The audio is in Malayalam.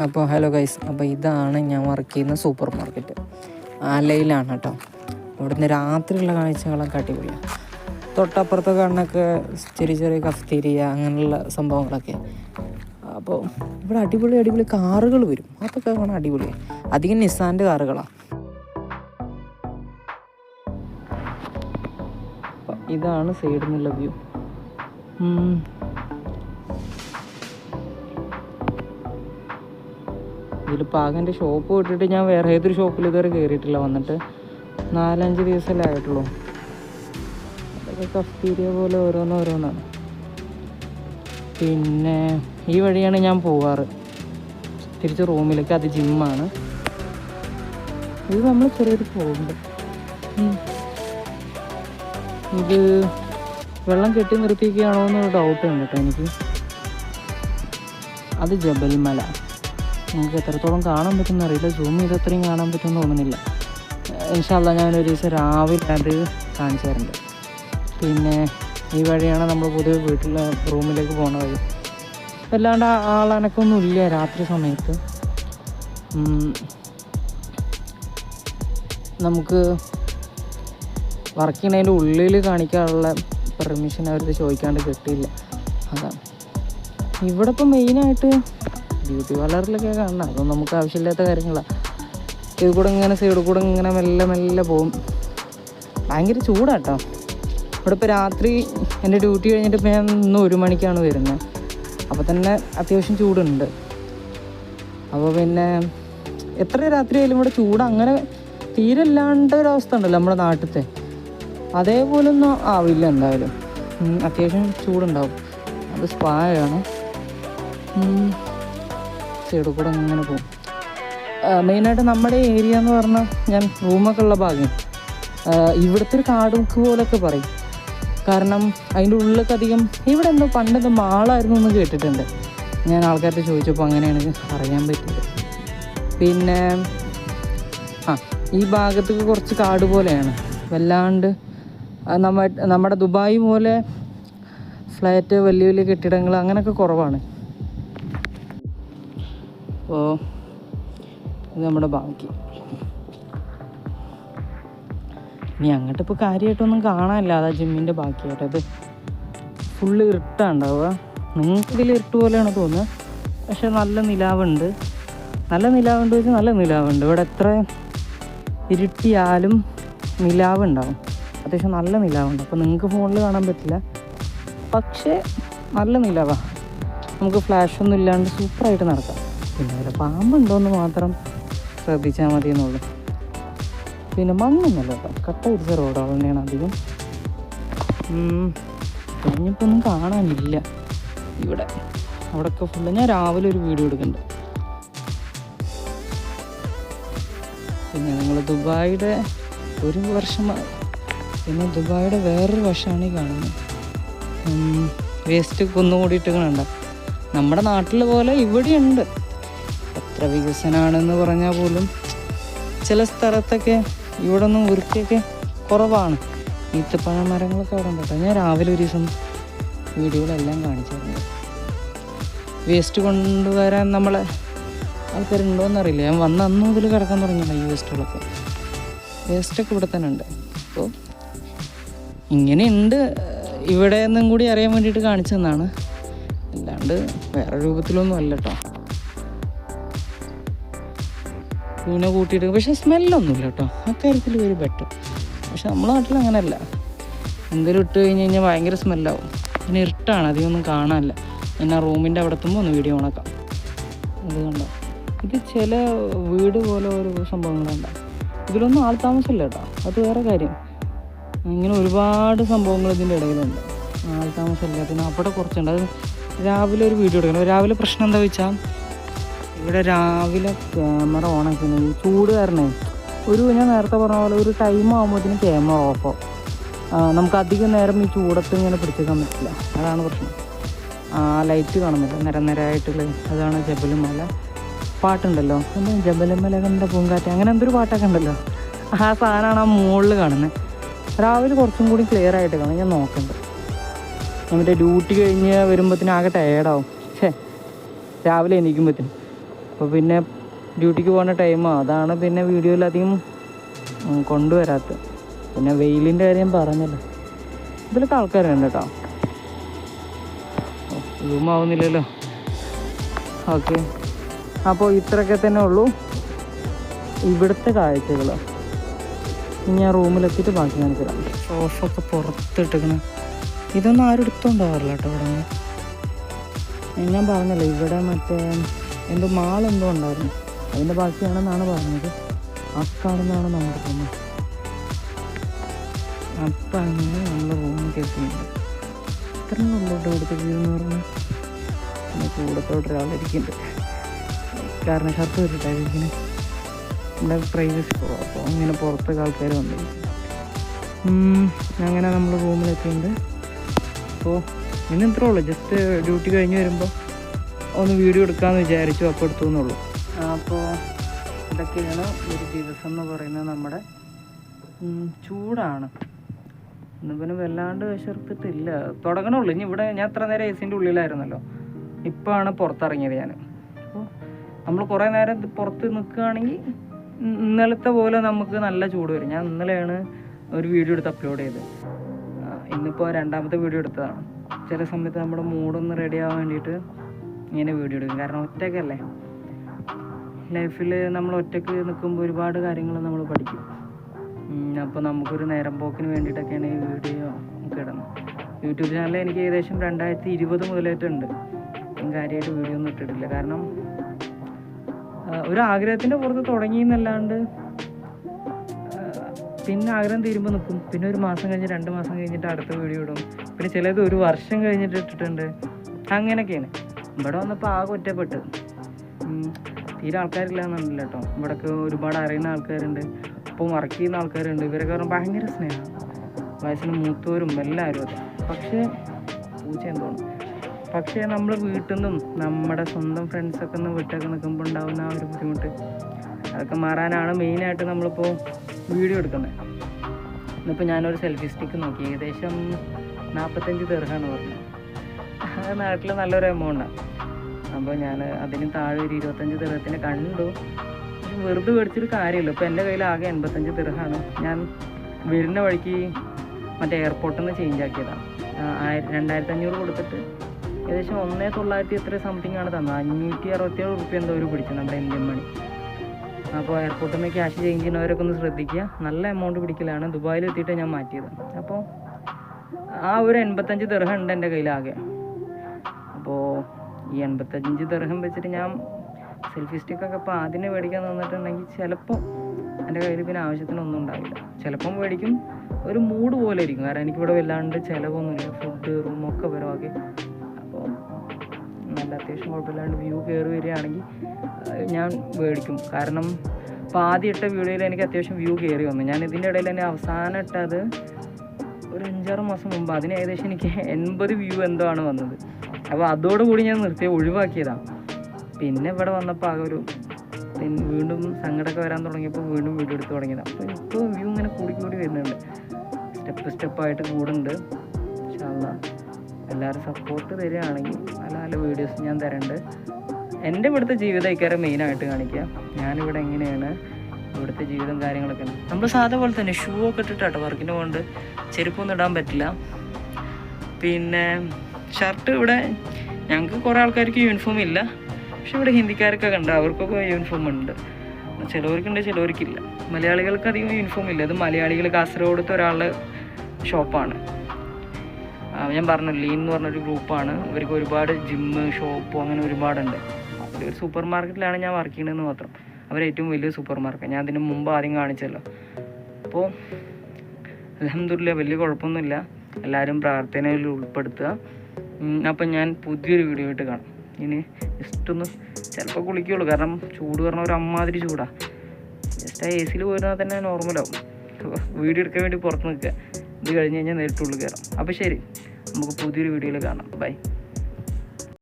അപ്പോൾ ഹലോ ഗൈസ് അപ്പോൾ ഇതാണ് ഞാൻ വർക്ക് ചെയ്യുന്ന സൂപ്പർ മാർക്കറ്റ് ആലയിലാണ് കേട്ടോ. ഇവിടുന്ന് രാത്രിയുള്ള കാഴ്ചകളൊക്കെ അടിപൊളിയാണ് തൊട്ടപ്പുറത്ത് കാണുന്നൊക്കെ ചെറിയ ചെറിയ കഫ്തീരിയ അങ്ങനെയുള്ള സംഭവങ്ങളൊക്കെ. അപ്പോൾ ഇവിടെ അടിപൊളി അടിപൊളി കാറുകൾ വരും. അതൊക്കെ കാണാൻ അടിപൊളി. അധികം നിസ്സാന്റെ കാറുകളാണ് ഇതാണ് സൈഡിൽ നിന്നുള്ള വ്യൂ ഇതിൽ പാകന്റെ ഷോപ്പ് വിട്ടിട്ട് ഞാൻ വേറെ ഏതൊരു ഷോപ്പിൽ ഇതുവരെ കയറിയിട്ടില്ല വന്നിട്ട് നാലഞ്ച് ദിവസമല്ലേ ആയിട്ടുള്ളൂ. അതൊക്കെ കഫ്തീരിയ പോലെ ഓരോന്ന് ഓരോന്നാണ്. പിന്നെ ഈ വഴിയാണ് ഞാൻ പോവാറ്. തിരിച്ച് റൂമിലേക്ക്. അത് ജിമ്മാണ് ഇത് നമ്മൾ ചെറിയൊരു പോകുന്നുണ്ട് ഇത് വെള്ളം കെട്ടി നിർത്തിയിരിക്കുകയാണോ എന്നൊരു ഡൗട്ട് ഉണ്ട് കേട്ടോ എനിക്ക്. അത് ജബൽമല. നമുക്ക് എത്രത്തോളം കാണാൻ പറ്റുമെന്ന് അറിയില്ല. സൂം ചെയ്ത് അത്രയും കാണാൻ പറ്റുമെന്ന് തോന്നുന്നില്ല. ഇൻഷാല്ല ഞാൻ ഒരു ദിവസം രാവിലെ അത് കാണിച്ചു തരുന്നുണ്ട് പിന്നെ ഈ വഴിയാണ് നമ്മൾ പൊതുവെ വീട്ടിലെ റൂമിലേക്ക് പോകുന്ന വഴി. അല്ലാണ്ട് ആളനക്കൊന്നുമില്ല രാത്രി സമയത്ത്. നമുക്ക് വർക്ക് ഉള്ളിൽ കാണിക്കാനുള്ള പെർമിഷൻ അവരത് ചോദിക്കാണ്ട് കിട്ടിയില്ല. അതാണ്. ഇവിടെ ഇപ്പം മെയിനായിട്ട് ബ്യൂട്ടി പാർലറിലൊക്കെ കാണണം. അതൊന്നും നമുക്ക് ആവശ്യമില്ലാത്ത കാര്യങ്ങളാണ് ഇത് കൂടെ ഇങ്ങനെ സൈഡിൽ കൂടെ ഇങ്ങനെ മെല്ലെ മെല്ലെ പോകും ഭയങ്കര ചൂടാട്ടോ. ഇവിടെ ഇപ്പോൾ രാത്രി എന്റെ ഡ്യൂട്ടി കഴിഞ്ഞിട്ട് ഇപ്പം ഞാൻ ഇന്ന് ഒരു മണിക്കാണ് വരുന്നത് അപ്പോൾ തന്നെ അത്യാവശ്യം ചൂടുണ്ട്. അപ്പോൾ പിന്നെ എത്ര രാത്രി ആയാലും ഇവിടെ ചൂട് അങ്ങനെ തീരെ ഇല്ലാണ്ട ഒരവസ്ഥ ഉണ്ടല്ലോ നമ്മുടെ നാട്ടിലത്തെ അതേപോലൊന്നും ആവില്ല എന്തായാലും. അത്യാവശ്യം ചൂടുണ്ടാവും. അത് സ്പായാണ് സൈഡിൽ കൂടെ അങ്ങനെ പോകും. മെയിനായിട്ട് നമ്മുടെ ഏരിയ എന്ന് പറഞ്ഞാൽ ഞാൻ റൂമൊക്കെ ഉള്ള ഭാഗം. ഇവിടുത്തെ ഒരു കാടുമുക്ക് പോലൊക്കെ പറയും. കാരണം അതിന്റെ ഉള്ളിലൊക്കെ അധികം ഇവിടെ എന്തോ പണ്ടെന്തോ മാളായിരുന്നു എന്ന് കേട്ടിട്ടുണ്ട്. ഞാൻ ആൾക്കാരുടെ ചോദിച്ചപ്പോൾ അങ്ങനെയാണ് അറിയാൻ പറ്റിയത്. പിന്നെ ആ ഈ ഭാഗത്തൊക്കെ കുറച്ച് കാട് പോലെയാണ്. വല്ലാണ്ട് നമ്മ നമ്മുടെ ദുബായ് പോലെ ഫ്ലാറ്റ് വലിയ വലിയ കെട്ടിടങ്ങൾ അങ്ങനെയൊക്കെ കുറവാണ്. അപ്പോൾ ഇത് നമ്മുടെ ബാക്കി ഇനി അങ്ങോട്ട് ഇപ്പോൾ കാര്യമായിട്ടൊന്നും കാണാനില്ല അതാ ജിമ്മിന്റെ ബാക്കിയായിട്ട് അത് ഫുള്ള് ഇരുട്ടാണ്ടാവുക. നിങ്ങൾക്ക് ഇതിൽ ഇരുട്ട് പോലെയാണ് തോന്നുന്നത്. പക്ഷെ നല്ല നിലാവുണ്ട്. നല്ല നിലാവുണ്ട് വെച്ചാൽ നല്ല നിലാവുണ്ട്. ഇവിടെ എത്ര ഇരുട്ടിയാലും നിലാവുണ്ടാവും. അത്യാവശ്യം നല്ല നിലാവുണ്ട്. അപ്പോൾ നിങ്ങൾക്ക് ഫോണിൽ കാണാൻ പറ്റില്ല. പക്ഷേ നല്ല നിലാവാ. നമുക്ക് ഫ്ലാഷൊന്നും ഇല്ലാണ്ട് സൂപ്പറായിട്ട് നടക്കാം. പിന്നെ വല്ല പാമ്പുണ്ടോയെന്ന് മാത്രം ശ്രദ്ധിച്ചാൽ മതി എന്നുള്ളൂ പിന്നെ മണ്ണൊന്നുമല്ല കേട്ടോ. പിടിച്ച റോഡുകൾ തന്നെയാണ് അധികം. കഴിഞ്ഞപ്പോൾ ഒന്നും കാണാനില്ല ഇവിടെ. അവിടെയൊക്കെ ഫുള്ള് ഞാൻ രാവിലെ ഒരു വീഡിയോ എടുക്കുന്നുണ്ട് പിന്നെ നിങ്ങൾ ദുബായിയുടെ ഒരു വർഷം പിന്നെ ദുബായിയുടെ വേറൊരു വശമാണ് ഈ കാണുന്നത് വേസ്റ്റ് കുന്നുകൂടിയിട്ട് കണ്ട? നമ്മുടെ നാട്ടിൽ പോലെ ഇവിടെയുണ്ട്. എത്ര വികസനമാണെന്ന് പറഞ്ഞാൽ പോലും ചില സ്ഥലത്തൊക്കെ ഇവിടെ ഒന്നും വൃത്തിയൊക്കെ കുറവാണ്. ഈത്തപ്പഴ മരങ്ങളൊക്കെ അവിടെ ഉണ്ട് ഞാൻ രാവിലെ ഒരു ദിവസം വീഡിയോകളെല്ലാം കാണിച്ചിരുന്നു വേസ്റ്റ് കൊണ്ടുവരാൻ നമ്മളെ ആൾക്കാരുണ്ടോയെന്നറിയില്ല ഞാൻ വന്ന അന്ന് മുതൽ കിടക്കാൻ തുടങ്ങിയാണ് ഈ വേസ്റ്റുകളൊക്കെ. വേസ്റ്റൊക്കെ ഇവിടെ തന്നെ ഉണ്ട്. അപ്പോൾ ഇങ്ങനെയുണ്ട് ഇവിടെ നിന്നും കൂടി അറിയാൻ വേണ്ടിയിട്ട് കാണിച്ചു തന്നാണ് അല്ലാണ്ട് വേറെ രൂപത്തിലൊന്നും അല്ല കേട്ടോ. പൂനെ കൂട്ടിയിട്ട് പക്ഷെ സ്മെല്ലൊന്നുമില്ല കേട്ടോ. അക്കാര്യത്തിൽ ഒരു ബെറ്റർ പക്ഷെ നമ്മളെ നാട്ടിൽ അങ്ങനെയല്ല. എന്തെങ്കിലും ഇട്ട് കഴിഞ്ഞ് കഴിഞ്ഞാൽ ഭയങ്കര സ്മെല്ലാവും. പിന്നെ ഇരുട്ടാണ് അധികം ഒന്നും കാണാനില്ല. പിന്നെ റൂമിന്റെ അവിടെ എത്തുമ്പോൾ ഒന്ന് വീഡിയോ ഉണക്കാം ഇത് കണ്ടോ? ഇത് ചില വീട് പോലെ ഓരോ സംഭവങ്ങളുണ്ട് ഇതിലൊന്നും ആൾ താമസമില്ല കേട്ടോ. അത് വേറെ കാര്യം. ഇങ്ങനെ ഒരുപാട് സംഭവങ്ങൾ ഇതിന്റെ ഇടയിലുണ്ട്. ആൾ താമസമില്ല. പിന്നെ അവിടെ കുറച്ചുണ്ട്. അത് രാവിലെ ഒരു വീഡിയോ എടുക്കണം. രാവിലെ പ്രശ്നം എന്താ വെച്ചാൽ ഇവിടെ രാവിലെ ക്യാമറ ഓണാക്കി ഈ ചൂട് കാരണേ. ഒരു ഞാൻ നേരത്തെ പറഞ്ഞ പോലെ ഒരു ടൈം ആകുമ്പോഴത്തേനും ക്യാമറ ഓഫോ നമുക്ക് അധികം നേരം ഈ ചൂടത്ത് ഇങ്ങനെ പിടിച്ചേക്കാൻ പറ്റില്ല. അതാണ് പ്രശ്നം. ആ ലൈറ്റ് കാണുന്നില്ല. നിര നിരയായിട്ടുള്ള അതാണ് ജബലുമല പാട്ടുണ്ടല്ലോ. എന്താ ജബലുമല കണ്ട പൂങ്കാറ്റ്? അങ്ങനെ എന്തൊരു പാട്ടൊക്കെ ഉണ്ടല്ലോ. ആ സാധനമാണ് ആ മുകളിൽ കാണുന്നത് രാവിലെ കുറച്ചും കൂടി ക്ലിയർ ആയിട്ട് കാണും. ഞാൻ നോക്കണ്ട. എന്നിട്ട് ഡ്യൂട്ടി കഴിഞ്ഞ് വരുമ്പോഴത്തേനും ആകെ ടയേർഡാവും ഛേ. രാവിലെ എണീക്കുമ്പോഴത്തേനും അപ്പോൾ പിന്നെ ഡ്യൂട്ടിക്ക് പോകുന്ന ടൈമാണ് അതാണ് പിന്നെ വീഡിയോയിൽ അധികം കൊണ്ടുവരാത്തത് പിന്നെ വെയിലിന്റെ കാര്യം പറഞ്ഞല്ലോ. ഇതിലൊക്കെ ആൾക്കാരുണ്ട് കേട്ടോ റൂം ആവുന്നില്ലല്ലോ. ഓക്കെ. അപ്പോൾ ഇത്രയൊക്കെ തന്നെ ഉള്ളൂ. ഇവിടുത്തെ കാഴ്ചകൾ. ഇനി ഞാൻ റൂമിലെത്തിയിട്ട് ബാക്കി കാണിച്ചു തരാം. സോഫൊക്കെ ഇതൊന്നും ആരും എടുത്തുണ്ടാവാറില്ല കേട്ടോ ഇവിടെ ഞാൻ പറഞ്ഞല്ലോ ഇവിടെ മറ്റേ എന്തോ മാളെന്തോ ഉണ്ടായിരുന്നു. അതിന്റെ ബാക്കിയാണെന്നാണ് പറഞ്ഞത്. അക്കാണെന്നാണ് നമ്മൾ റൂം അപ്പം അങ്ങനെ നമ്മൾ റൂമിൽ കേൾക്കുന്നുണ്ട് ഇത്രയും നമ്മളോട്ട് അവിടുത്തെ വ്യൂ എന്ന് പറഞ്ഞാൽ പിന്നെ കൂടത്തോട്ട് ഒരാളിരിക്കുന്നുണ്ട് കാരണം ഷർട്ട് വെച്ചിട്ടായിരിക്കും നമ്മുടെ പ്രൈവസി കുറവ് അപ്പോൾ അങ്ങനെ പുറത്തൊക്കെ ആൾക്കാർ വന്നിരിക്കും അങ്ങനെ നമ്മൾ റൂമിലെത്തിയിട്ടുണ്ട് അപ്പോൾ ഇന്ന് ഇത്രേ ജസ്റ്റ് ഡ്യൂട്ടി കഴിഞ്ഞ് വരുമ്പോൾ ഒന്ന് വീഡിയോ എടുക്കാമെന്ന് വിചാരിച്ചു അപ്പോൾ എടുത്തു എന്നുള്ളൂ. അപ്പോൾ ഇതൊക്കെയാണ് ഒരു ദിവസം എന്ന് പറയുന്നത് നമ്മുടെ. ചൂടാണ്. ഇന്ന് പിന്നെ വല്ലാണ്ട് വിശർത്തിട്ടില്ല. തുടങ്ങണുള്ളൂ. ഇനി ഇവിടെ ഞാൻ ഇത്ര നേരം എ സിന്റെ ഉള്ളിലായിരുന്നല്ലോ. ഇപ്പോഴാണ് പുറത്തിറങ്ങിയത് ഞാൻ അപ്പോൾ നമ്മൾ കുറേ നേരം പുറത്ത് നിൽക്കുകയാണെങ്കിൽ ഇന്നലത്തെ പോലെ നമുക്ക് നല്ല ചൂട് വരും. ഞാൻ ഇന്നലെയാണ് ഒരു വീഡിയോ എടുത്ത് അപ്ലോഡ് ചെയ്തത്. ഇന്നിപ്പോൾ രണ്ടാമത്തെ വീഡിയോ എടുത്തതാണ്. ചില സമയത്ത് നമ്മുടെ മൂഡൊന്ന് റെഡി ആവാൻ വേണ്ടിയിട്ട് ഇങ്ങനെ വീഡിയോ എടുക്കും. കാരണം ഒറ്റക്കല്ലേ ലൈഫിൽ നമ്മൾ ഒറ്റയ്ക്ക് നിൽക്കുമ്പോൾ ഒരുപാട് കാര്യങ്ങൾ നമ്മൾ പഠിക്കും. അപ്പോൾ നമുക്കൊരു നേരം പോക്കിന് വേണ്ടിയിട്ടൊക്കെയാണ് ഈ വീഡിയോ ഒക്കെ ഇടുന്നത്. യൂട്യൂബ് ചാനൽ എനിക്ക് ഏകദേശം രണ്ടായിരത്തി ഇരുപത് മുതലായിട്ടുണ്ട് കാര്യമായിട്ട് വീഡിയോ ഒന്നും ഇട്ടിട്ടില്ല. കാരണം ഒരു ആഗ്രഹത്തിന്റെ പുറത്ത് തുടങ്ങി എന്നല്ലാണ്ട് പിന്നെ ആഗ്രഹം തീരുമ്പോൾ നിൽക്കും പിന്നെ ഒരു മാസം കഴിഞ്ഞ് രണ്ട് മാസം കഴിഞ്ഞിട്ട് അടുത്ത വീഡിയോ ഇടും. പിന്നെ ചിലത് ഒരു വർഷം കഴിഞ്ഞിട്ട് ഇട്ടിട്ടുണ്ട്. അങ്ങനെയൊക്കെയാണ്. ഇവിടെ വന്നപ്പോൾ ആകെ ഒറ്റപ്പെട്ട്. തീരെ ആൾക്കാരില്ല എന്നുണ്ടല്ലോ കേട്ടോ ഇവിടൊക്കെ ഒരുപാട് അറിയുന്ന ആൾക്കാരുണ്ട് ഇപ്പോൾ വർക്ക് ചെയ്യുന്ന ആൾക്കാരുണ്ട്. ഇവരൊക്കെ പറഞ്ഞാൽ ഭയങ്കര സ്നേഹമാണ് വയസ്സിന് മൂത്തവരും എല്ലാവരും അതെ. പക്ഷേ പൂച്ച എന്തോണം പക്ഷേ നമ്മൾ വീട്ടിൽ നിന്നും നമ്മുടെ സ്വന്തം ഫ്രണ്ട്സൊക്കെ ഒന്ന് വിട്ടൊക്കെ നിൽക്കുമ്പോൾ ഉണ്ടാകുന്ന ആ ഒരു ബുദ്ധിമുട്ട്. അതൊക്കെ മാറാനാണ് മെയിനായിട്ട് നമ്മളിപ്പോൾ വീഡിയോ എടുക്കുന്നത് ഇന്നിപ്പോൾ ഞാനൊരു സെൽഫി സ്റ്റിക്ക് നോക്കി. ഏകദേശം നാൽപ്പത്തഞ്ച് തെർഹാണ് പറഞ്ഞത്. നാട്ടിൽ നല്ലൊരു എമൗണ്ടാണ് അപ്പോൾ ഞാൻ അതിന് താഴെ ഒരു ഇരുപത്തഞ്ച് തെർഹത്തിന് കണ്ടു. വെറുതെ മേടിച്ചൊരു കാര്യമില്ല. ഇപ്പോൾ എന്റെ കയ്യിൽ ആകെ എൺപത്തഞ്ച് തിരഹാണ് ഞാൻ വരുന്ന വഴിക്ക് മറ്റേ എയർപോർട്ടിൽ നിന്ന് ചേഞ്ച് ആക്കിയതാണ് രണ്ടായിരത്തി അഞ്ഞൂറ് കൊടുത്തിട്ട് ഏകദേശം ഒന്നേ തൊള്ളായിരത്തി എത്ര സംതിങ് ആണ് തന്നത്. അഞ്ഞൂറ്റി അറുപത്തിയേഴ് റുപ്യ എന്തോ ഒരു പിടിച്ചു നമ്മുടെ ഇന്ത്യൻ മണി അപ്പോൾ എയർപോർട്ടിൽ നിന്ന് ക്യാഷ് ചേഞ്ച് ചെയ്യുന്നവരൊക്കെ ഒന്ന് ശ്രദ്ധിക്കുക. നല്ല എമൗണ്ട് പിടിക്കലാണ്. ദുബായിൽ എത്തിയിട്ട് ഞാൻ മാറ്റിയത് അപ്പോൾ ആ ഒരു എൺപത്തഞ്ച് ദിർഹം ഉണ്ട് എന്റെ കയ്യിലാകെ അപ്പോൾ ഈ എൺപത്തഞ്ച് ദർഹം വെച്ചിട്ട് ഞാൻ സെൽഫി സ്റ്റിക്കൊക്കെ ഇപ്പോൾ ആദ്യം മേടിക്കാൻ തന്നിട്ടുണ്ടെങ്കിൽ ചിലപ്പോൾ എന്റെ കയ്യിൽ പിന്നെ ആവശ്യത്തിനൊന്നും ഉണ്ടാവില്ല. ചിലപ്പം മേടിക്കും. ഒരു മൂഡ് പോലെ ഇരിക്കും. കാരണം എനിക്കിവിടെ വല്ലാണ്ട് ചിലവൊന്നുമില്ല. ഫുഡ് റൂമൊക്കെ വരവാക്കി. അപ്പോൾ നല്ല അത്യാവശ്യം കുഴപ്പമില്ലാണ്ട് വ്യൂ കയറി വരികയാണെങ്കിൽ ഞാൻ മേടിക്കും. കാരണം ഇപ്പോൾ ആദ്യം ഇട്ട വീഡിയോയിൽ എനിക്ക് അത്യാവശ്യം വ്യൂ കയറി വന്നു. ഞാൻ ഇതിന്റെ ഇടയിൽ തന്നെ അവസാനം ഇട്ടത് ഒരു അഞ്ചാറ് മാസം മുമ്പ്. അതിന് ഏകദേശം എനിക്ക് എൺപത് വ്യൂ എന്തോ ആണ് വന്നത്. അപ്പോൾ അതോടുകൂടി ഞാൻ നിർത്തി ഒഴിവാക്കിയതാണ് പിന്നെ ഇവിടെ വന്നപ്പോൾ ആ ഒരു വീണ്ടും സങ്കടമൊക്കെ വരാൻ തുടങ്ങിയപ്പോൾ വീണ്ടും വീഡിയോ എടുത്ത് തുടങ്ങിയതാണ് അപ്പോൾ ഇപ്പോൾ വ്യൂ ഇങ്ങനെ കൂടി കൂടി വരുന്നുണ്ട്. സ്റ്റെപ്പ് സ്റ്റെപ്പായിട്ട് കൂടുന്നുണ്ട്. ഇൻഷാല്ലാ എല്ലാവരും സപ്പോർട്ട് തരികയാണെങ്കിൽ നല്ല നല്ല വീഡിയോസ് ഞാൻ തരുന്നുണ്ട് എന്റെ ഇവിടുത്തെ ജീവിതം ഇക്കാരെ മെയിനായിട്ട് കാണിക്കുക ഞാനിവിടെ എങ്ങനെയാണ് ഇവിടുത്തെ ജീവിതം കാര്യങ്ങളൊക്കെ. നമ്മൾ സാധാ പോലെ തന്നെ ഷൂ ഒക്കെ ഇട്ടിട്ടാട്ടോ വർക്കിന് കൊണ്ട് ചെരുപ്പൊന്നും ഇടാൻ പറ്റില്ല. പിന്നെ ഷർട്ട് ഇവിടെ ഞങ്ങൾക്ക് കുറേ ആൾക്കാർക്ക് യൂണിഫോം ഇല്ല. പക്ഷെ ഇവിടെ ഹിന്ദിക്കാർക്കൊക്കെ ഉണ്ട് അവർക്കൊക്കെ യൂണിഫോം ഉണ്ട്. ചിലവർക്കുണ്ട് ചിലവർക്കില്ല. മലയാളികൾക്ക് അധികം യൂണിഫോം ഇല്ല. അത് മലയാളികൾ കാസർഗോഡത്തെ ഒരാളുടെ ഷോപ്പാണ് ഞാൻ പറഞ്ഞു ലീൻ എന്ന് പറഞ്ഞൊരു ഗ്രൂപ്പാണ് ഇവർക്ക് ഒരുപാട് ജിമ്മ് ഷോപ്പ് അങ്ങനെ ഒരുപാടുണ്ട്. ഒരു സൂപ്പർ മാർക്കറ്റിലാണ് ഞാൻ വർക്ക് ചെയ്യുന്നതെന്ന് മാത്രം. അവർ ഏറ്റവും വലിയ സൂപ്പർ മാർക്കറ്റ് ഞാൻ അതിന് മുമ്പ് ആദ്യം കാണിച്ചല്ലോ. അപ്പോൾ അലഹമില്ല വലിയ കുഴപ്പമൊന്നുമില്ല. എല്ലാവരും പ്രാർത്ഥനയിൽ ഉൾപ്പെടുത്തുക. അപ്പം ഞാൻ പുതിയൊരു വീഡിയോ ആയിട്ട് കാണാം. ഇനി ജസ്റ്റ് ഒന്ന് ചിലപ്പോൾ കുളിക്കുള്ളൂ. കാരണം ചൂട് പറഞ്ഞ ഒരു അമ്മാതിരി ചൂടാണ് ജസ്റ്റ് ആ എ സിയിൽ പോയിരുന്നാൽ തന്നെ നോർമലാവും വീഡിയോ എടുക്കാൻ വേണ്ടി പുറത്ത് നിൽക്കുക. ഇത് കഴിഞ്ഞ് കഴിഞ്ഞാൽ നേരിട്ടുള്ളിൽ കയറാം. അപ്പോൾ ശരി. നമുക്ക് പുതിയൊരു വീഡിയോയിൽ കാണാം. ബൈ